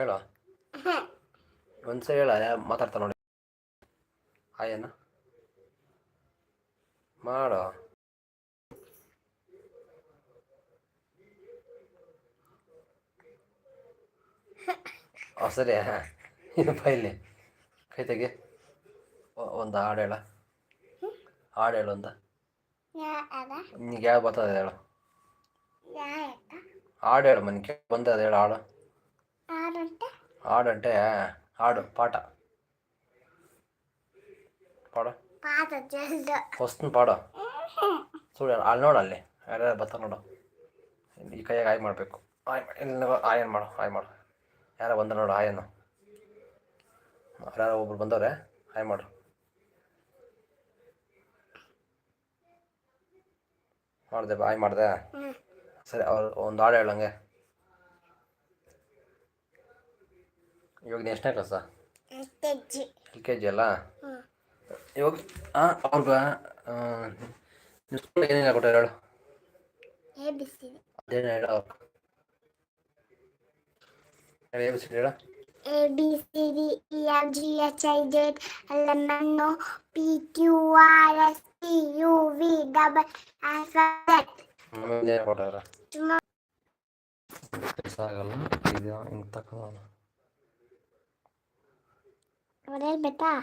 ಹೇಳ. ಒಂದ್ಸರಿ ಹೇಳ ಮಾತಾಡ್ತಾ ನೋಡಿ. ಆಯನ ಮಾಡೋ. ಹಾ. ಸರಿ ಇಲ್ಲಿ ಕೈ ತೆಗಿ. ಒಂದು ಹಾಡು ಹೇಳ. ಹಾಡು ಹೇಳು ಅಂತ ನಿಂಗೆ ಯಾವ ಬರ್ತದೆ ಹೇಳು. ಹಾಡು ಹೇಳು ಮನೆ ಬಂದದ ಹೇಳು ಹಾಡು. ಹಾಡು ಪಾಠ. ಪಾಡು. ವಸ್ತುನ ಪಾಡು. ಸುಳ್ಳು ಹೇಳು. ಅಲ್ಲಿ ನೋಡು ಅಲ್ಲಿ. ಯಾರ್ಯಾರು ಬರ್ತಾರೆ ನೋಡು. ಈ ಕೈಯಾಗ ಆಯ್ ಮಾಡಬೇಕು. ಆಯ್ ಇಲ್ಲಿ ಆಯನ್ ಮಾಡು ಆಯ್ ಮಾಡು. ಯಾರೋ ಬಂದ ನೋಡು ಆಯನ್ನು ಯಾರೋ ಒಬ್ರು ಬಂದವ್ರೆ ಆಯ್ ಮಾಡು. ಮಾಡಿದೆ ಬಾಯ್ ಮಾಡಿದೆ. ಸರಿ ಅವ್ರು ಒಂದು ಹಾಡು ಹೇಳಂಗೆ ಇವಾಗ ಎಷ್ಟನೇ ಕ್ಲಾಸಾ ಎಲ್ ಕೆ ಜಿ ಅಲ್ಲ ಇವಾಗ ಹಾಂ ಅವ್ರಿಗ ನಿಮ್ಮ ಸ್ಕೂಲ್ ಏನೇನು ಕೊಟ್ಟಾರ ಹೇಳು ಅದೇನು ಹೇಳ ಅವ್ರು ಎ ಬಿ ಸಿ ಹೇಳ A B C D E R G H I Z ಅಲ್ಲ ನಾನು P Q R S T U V double alphabet ಕೊಟ್ಟಾರ ಸಾಗಲ್ಲ ಇದು ಹಿಂಗೆ ತಕ್ಕ Gabriel, vete.